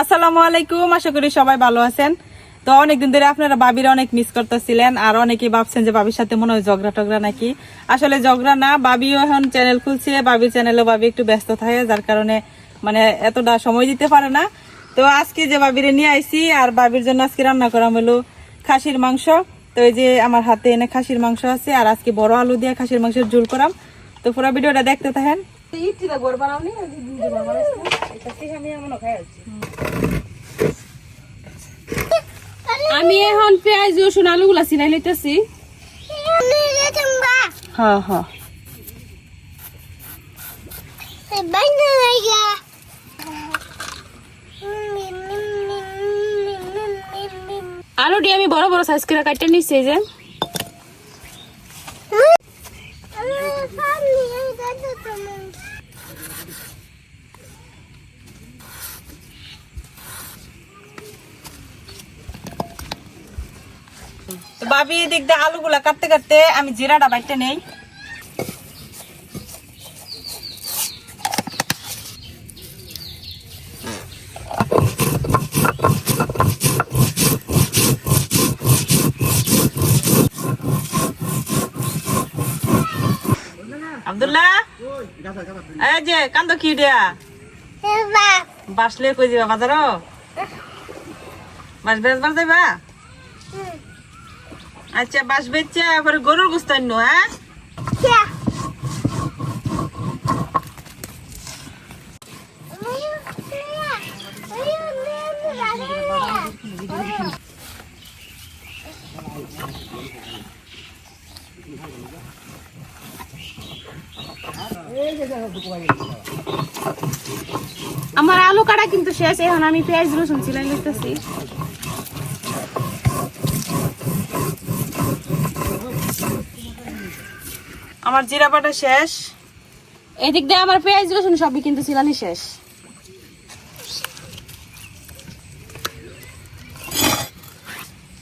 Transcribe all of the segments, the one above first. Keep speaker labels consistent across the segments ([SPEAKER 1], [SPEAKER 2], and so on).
[SPEAKER 1] আসসালামু আলাইকুম, আশা করি সবাই ভালো আছেন। তো অনেকদিন ধরে আপনারা বাবির অনেক মিস করতেছিলেন, আর অনেকেই ভাবছেন যে বাবির সাথে মনে হয় ঝগড়া টগড়া নাকি। আসলে ঝগড়া না বাবিও এখন চ্যানেল খুলছে বাবির চ্যানেলে বাবি একটু ব্যস্ত থাকে, যার কারণে মানে এতটা সময় দিতে পারে না। তো আজকে যে বাবিরে নিয়ে আইছি, আর বাবির জন্য আজকে রান্না করা হলো খাসির মাংস। তো এই যে আমার হাতে এনে খাসির মাংস আছে, আর আজকে বড় আলু দিয়ে খাসির মাংসের ঝুল করাম। তো পুরো ভিডিওটা দেখতে থাকেন।
[SPEAKER 2] আমি এখন পেঁয়াজ, রসুন, আলুগুলা সিলাই লইতেছি।
[SPEAKER 1] হ্যাঁ হ্যাঁ।
[SPEAKER 2] আলুটি আমি বড় বড় সাইজ করে কাটতে নিচ্ছি যে।
[SPEAKER 1] তো ভাবি দিক দিয়ে আলুগুলা কাটতে কাটতে আমি জিরাটা বাইতে নেই। কান্দ কি বাসলে কই যাবা বাজারও? বাস বেচবার যাইবা? আচ্ছা বাস বেচছে পরে গরুর গুস্ত হ্যাঁ?
[SPEAKER 2] আমার আলু কাটা কিন্তু শেষ এখন আমি পেঁয়াজ রসুন সিলাই লইতেছি।
[SPEAKER 1] আমার জিরা বাটা শেষ।
[SPEAKER 2] এদিক দিয়ে আমার পেঁয়াজ রসুন সবই কিন্তু সিলানি শেষ।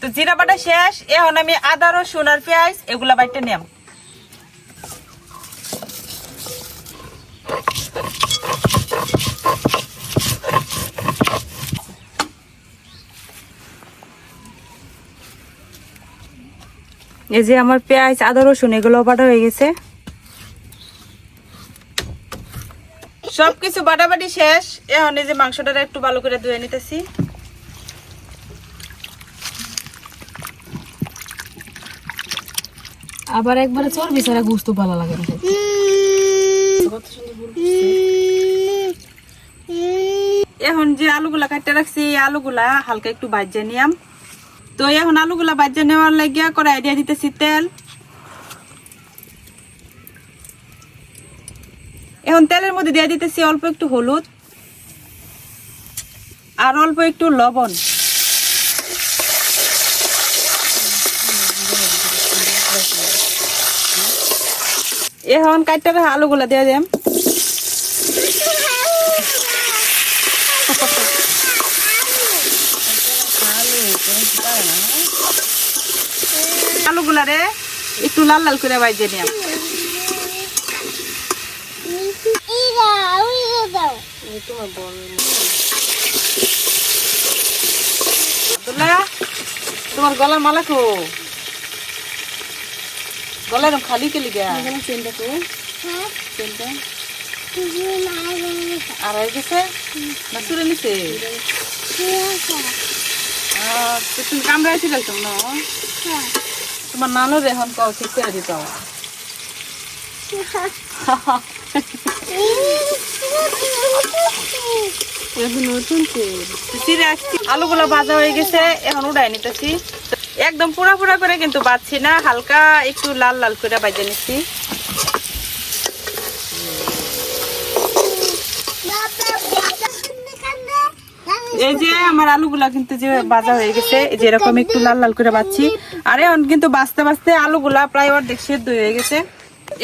[SPEAKER 1] তো জিরা বাটা শেষ এখন আমি আদা রসুন আর পেঁয়াজ এগুলা বাইটে নিলাম এই যে আমার পেঁয়াজ আদা রসুন এগুলো বাটা হয়ে গেছে। সবকিছু বাটাবাটি শেষ। এখন এই যে মাংসটা একটু ভালো করে ধুয়ে নিতেছি।
[SPEAKER 2] আবার একবারে চর্বি ছাড়া গুস্ত ভালো লাগে না
[SPEAKER 1] এখন যে আলুগুলা কাটতে রাখছি এই আলুগুলা হালকা একটু বাজ্যে নিয়াম। তো এখন আলুগুলা বাজ্যে নেওয়ার লাগিয়া করে আইডিয়া দিতেছি তেল। এখন তেলের মধ্যে দিয়ে দিতেছি অল্প একটু হলুদ আর অল্প একটু লবণ। এখন কাটতে আলুগুলা দিয়ে দিম। আলুগুলা রে? একটু লাল লাল করে বাইজে নিয়াম তোমার গলার মালা খো গলা এরকম খালি কে লিগা?
[SPEAKER 2] চেনটা তো
[SPEAKER 1] চেনটা আর হয়ে গেছে? না চুরে নিছে? তুমি কামড়াইছিল তো না? তোমার নানুর এখন কও ঠিক করে দিত আসছি আলুগুলো ভাজা হয়ে গেছে এখন উড়াই নিতেছি। একদম পুরা পুরা করে কিন্তু বাঁচছি না হালকা একটু লাল লাল করে বাজে নিচ্ছি। এই যে আমার আলুগুলা কিন্তু যে ভাজা হয়ে গেছে এই যে এরকম একটু লাল লাল করে বাচ্ছি আর এখন কিন্তু বাঁচতে বাঁচতে আলুগুলা প্রায় অর্ধেক সেদ্ধ হয়ে গেছে।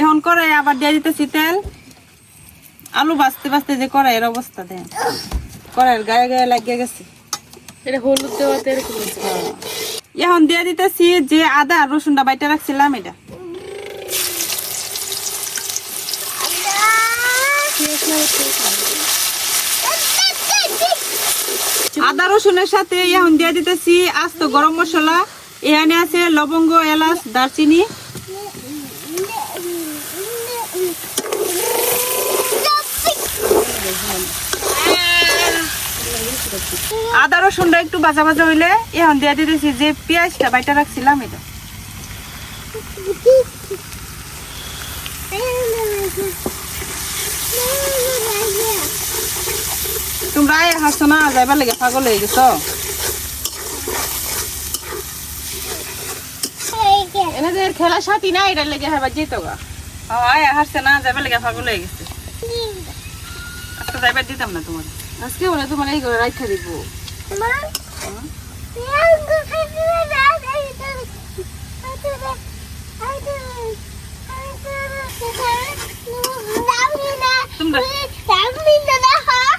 [SPEAKER 1] এখন কড়াই আবার দিয়ে দিতেছি তেল। আলু বাঁচতে বাঁচতে যে কড়াইয়ের অবস্থা দেন কড়াইয়ের গায়ে গায়ে লাগিয়ে গেছে।
[SPEAKER 2] এটা হলুদ দেওয়াতে এরকম
[SPEAKER 1] এখন দিয়ে দিতেছি যে আদা রসুনটা বাইটা রাখছিলাম এটা।
[SPEAKER 2] পেঁয়াজ না।
[SPEAKER 1] আদা রসুনের সাথে এখন দিয়ে দিতেছি আস্ত গরম মশলা। এখানে আছে লবঙ্গ, এলাচ, দারচিনি। আদা রসুনটা একটু ভাজা ভাজা হইলে এখন দিয়ে দিতেছি যে পেঁয়াজটা বাইটা রাখছিলাম এটা। তোমরা হাসো না যাইবার লেগে পাগল হয়ে গেছ?
[SPEAKER 2] এনাদের খেলা সাথী না এটার লেগে হ্যাঁ যেত গা।
[SPEAKER 1] আয় হাসছে না যাইবার লেগে পাগল হয়ে গেছে। আজকে যাইবার দিতাম না তোমার।
[SPEAKER 2] আজকে বলে তোমার এই করে রাখা দিব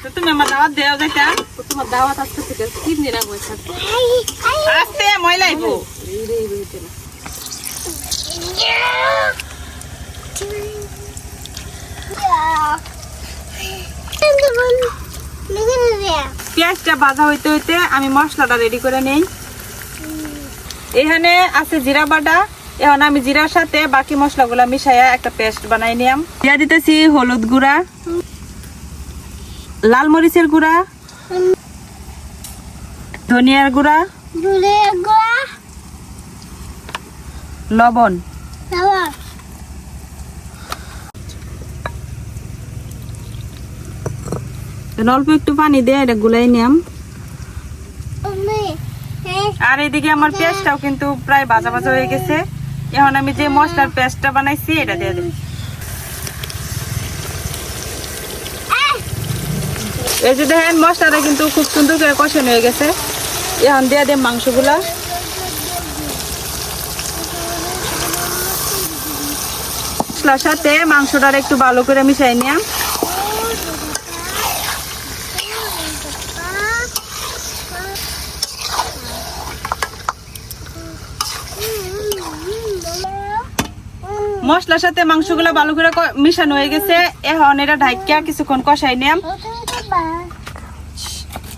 [SPEAKER 1] তো তুমি আমার পেঁয়াজটা ভাজা হইতে হইতে আমি মশলাটা রেডি করে নেই। এখানে আছে জিরা বাটা। এখন আমি জিরার সাথে বাকি মশলাগুলা মিশাইয়া একটা পেস্ট বানাই নিলাম দিয়া দিতেছি হলুদ গুঁড়া, লাল মরিচের গুঁড়া ধনিয়ার গুঁড়া লবণ। এখন অল্প একটু পানি দিয়ে এটা গুলাই নিলাম আর এদিকে আমার পেঁয়াজটাও কিন্তু প্রায় ভাজা ভাজা হয়ে গেছে। এখন আমি যে মশলার পেস্টটা বানাইছি এটা দিয়ে দিই এই যে দেখেন, মশলাটা কিন্তু খুব সুন্দর করে কষানো হয়ে গেছে। এখন দিয়ে দিই মাংসগুলা। মশলার সাথে মাংসটার একটু ভালো করে মিশাই নিলাম। মশলার সাথে মাংসগুলো ভালো করে মিশানো হয়ে গেছে। এখন এটা ঢাকিয়া কিছুক্ষণ কষাই নিলাম।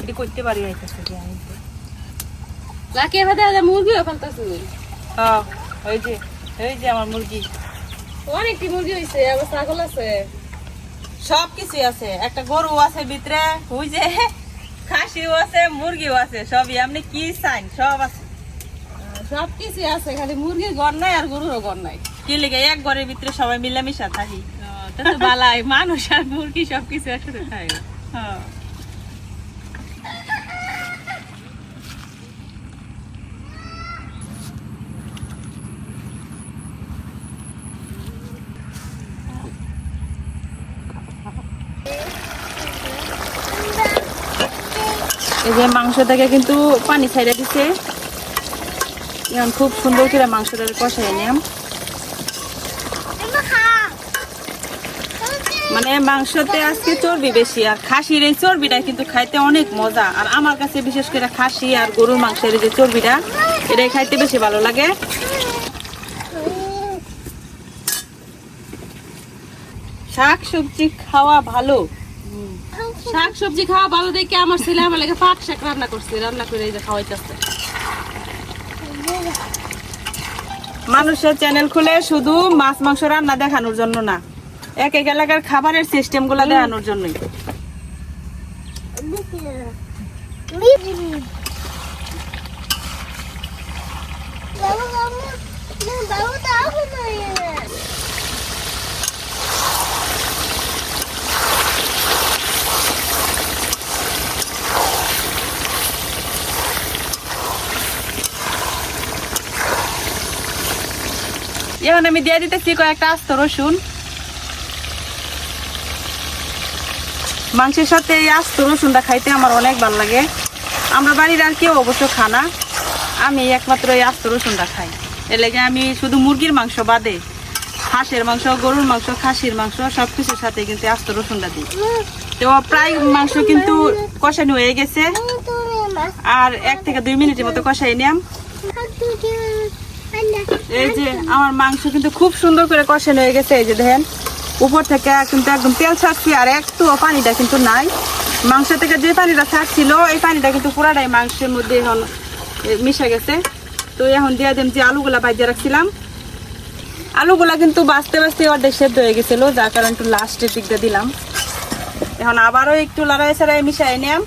[SPEAKER 1] এটি করতে পারি আইতাছে কি আমি।
[SPEAKER 2] লাকি ভাতে আজ মুরগিও ফেলতেছি।
[SPEAKER 1] হ্যাঁ, ওই যে ওই যে আমার মুরগি।
[SPEAKER 2] অনেকটি মুরগি হয়েছে আবার ছাগল আছে।
[SPEAKER 1] সব কিছুই আছে একটা গরু আছে ভিতরে ওই যে খাসিও আছে মুরগিও আছে সবই। আপনি কি চাইন সব আছে।
[SPEAKER 2] সব কিছু আছে খালি মুরগির ঘর নাই আর গরুরও ঘর নাই।
[SPEAKER 1] কি লেগে এক ঘরের ভিতরে সবাই মিলামিশা থাকি?
[SPEAKER 2] তো বালাই মানুষ আর মুরগি সব কিছু একসাথে খায়
[SPEAKER 1] হ্যাঁ। এই যে মাংস থেকে কিন্তু পানি ছাইড়া দিছে। এখন খুব সুন্দর করে মাংসটা কষাই নিলাম মানে মাংসতে আজকে চর্বি বেশি, আর খাসির এই চর্বিটা কিন্তু খাইতে অনেক মজা। আর আমার কাছে বিশেষ করে খাসি আর গরুর মাংসের যে চর্বিটা, এটাই খাইতে বেশি ভালো লাগে। শাক সবজি খাওয়া ভালো।
[SPEAKER 2] শাক সবজি খাওয়া ভালো দেখে আমার ছেলে আমার লাগে পাক শাক রান্না করছে রান্না করে এই যে খাওয়াইতেছে
[SPEAKER 1] মানুষের চ্যানেল খুলে শুধু মাছ মাংস রান্না দেখানোর জন্য না এক এক এলাকার খাবারের সিস্টেমগুলা দেখানোর জন্যই এখন আমি দিয়ে দিতেছি কয়েকটা আস্ত রসুন। মাংসের সাথে এই আস্ত রসুনটা খাইতে আমার অনেক ভালো লাগে। আমরা বাড়ির আর কেউ অবশ্য খানা আমি একমাত্র এই আস্ত রসুনটা খাই। এর লেগে আমি শুধু মুরগির মাংস বাদে হাঁসের মাংস, গরুর মাংস, খাসির মাংস সব কিছুর সাথে কিন্তু আস্ত রসুনটা দিই। তো প্রায় মাংস কিন্তু কষানো হয়ে গেছে। আর এক থেকে দুই মিনিটের মতো কষাই নিলাম এই যে আমার মাংস কিন্তু খুব সুন্দর করে কষানো হয়ে গেছে, এই যে দেখেন। উপর থেকে কিন্তু একদম তেল ছাড়ছি আর একটু পানিটা কিন্তু নাই। মাংস থেকে যে পানিটা থাকছিল এই পানিটা কিন্তু পুরাটাই মাংসের মধ্যে এখন মিশে গেছে। তো এখন দিয়ে দিম যে আলুগুলা বাজিয়ে রাখছিলাম। আলুগুলা কিন্তু বাঁচতে বাঁচতে অর্ধেক সেদ্ধ হয়ে গেছিল, যার কারণে একটু লাস্টের দিকটা দিলাম। এখন আবারও একটু লড়াই ছাড়াই মিশাই নিলাম।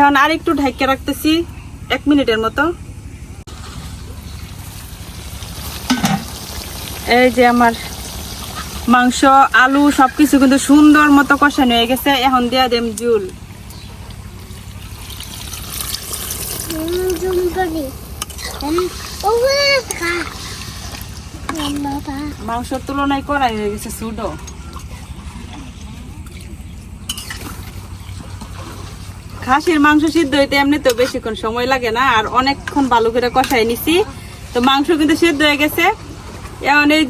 [SPEAKER 1] এখন আর একটু ঢাইকে রাখতেছি, এক মিনিটের মতো। এই যে আমার মাংস, আলু সবকিছু কিন্তু সুন্দর মতো কষানো হয়ে গেছে। এখন দিয়া দেম জুল মাংসর তুলনায় করাই হয়ে গেছে সুডো খাসির মাংস সিদ্ধ হইতে এমনি তো বেশিক্ষণ সময় লাগে না, আর অনেকক্ষণ ভালো করে কষাই নিছি। তো মাংস কিন্তু সিদ্ধ হয়ে গেছে। এখন এই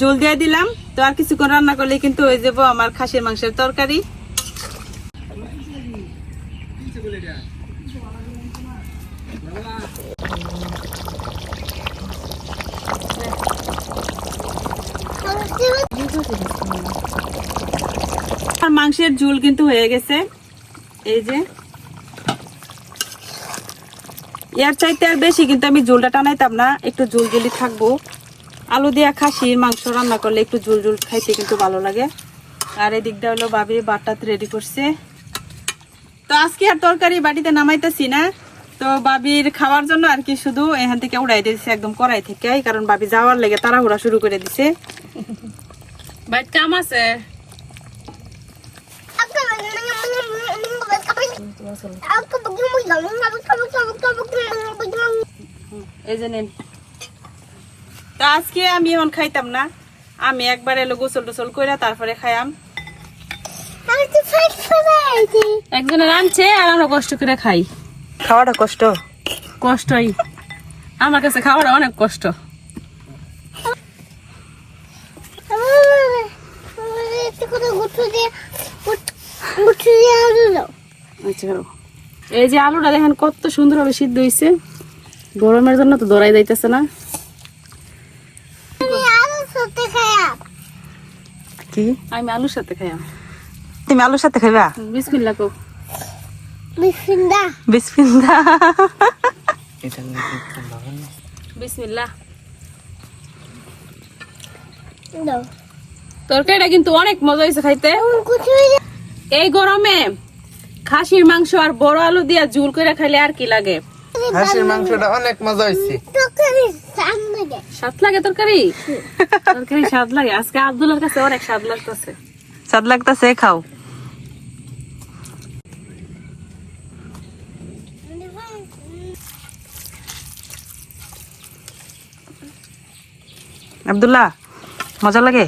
[SPEAKER 1] জল দিয়ে দিলাম। তো আর কিছুক্ষণ রান্না করলে কিন্তু হয়ে যাব আমার খাসির মাংসের তরকারি। মাংসের ঝুল কিন্তু হয়ে গেছে। এই যে। এর চাইতে আর বেশি কিন্তু আমি ঝোলটা টানাইতাম না, একটু ঝুল ঝুলি থাকব। আলু দিয়া খাসির মাংস রান্না করলে একটু ঝুল ঝুল খাইতে কিন্তু ভালো লাগে। আর এদিকটা হলো ভাবি বাটাত রেডি করছে। তো আজকে আর তরকারি বাটিতে নামাইতেছি না। তো বাবির খাওয়ার জন্য আর কি শুধু এখান থেকে উড়াই দিয়েছে, একদম কড়াই থেকে কারণ বাবি যাওয়ার লেগে তাড়াহুড়া শুরু করে দিছে।
[SPEAKER 2] বাইট কাম আছে?
[SPEAKER 1] এই যে নিন। তা আজকে আমি এখন খাইতাম না। আমি একবার এলো গোসল টোসল করে তারপরে খাইয়াম।
[SPEAKER 2] একজনে রাঁধছে আর আমরা কষ্ট করে খাই।
[SPEAKER 1] খাওয়াটা কষ্ট?
[SPEAKER 2] কষ্টই। আমার কাছে খাওয়াটা অনেক কষ্ট। আচ্ছা এই যে আলুটা দেখেন কত সুন্দরভাবে সিদ্ধ হয়েছে গরমের জন্য তো দৌড়াই যাইতেছে না।
[SPEAKER 1] কি?
[SPEAKER 2] আমি আলুর সাথে খাইয়াম
[SPEAKER 1] তুমি আলুর সাথে খাইবা?
[SPEAKER 2] বিসমিল্লা কো
[SPEAKER 1] বিসমিল্লাহ।
[SPEAKER 2] বিসমিল্লা তরকারিটা কিন্তু অনেক মজা হয়েছে খাইতে। এই গরমে খাসির মাংস আর বড় আলু দিয়া ঝুল করে খাইলে আর কি লাগে?
[SPEAKER 3] হাঁসের মাংসটা অনেক মজা হয়েছে
[SPEAKER 2] স্বাদ লাগে। তরকারি? তরকারি স্বাদ লাগে। আজকে আব্দুল্লার কাছে অনেক স্বাদ লাগতেছে।
[SPEAKER 1] স্বাদ লাগতেছে খাও। আব্দুল্লাহ মজা লাগে?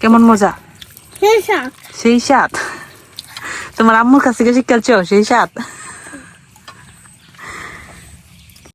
[SPEAKER 1] কেমন মজা? সেই স্বাদ। তোমার আম্মুর কাছ থেকে শিক্ষাচ্ছ সেই স্বাদ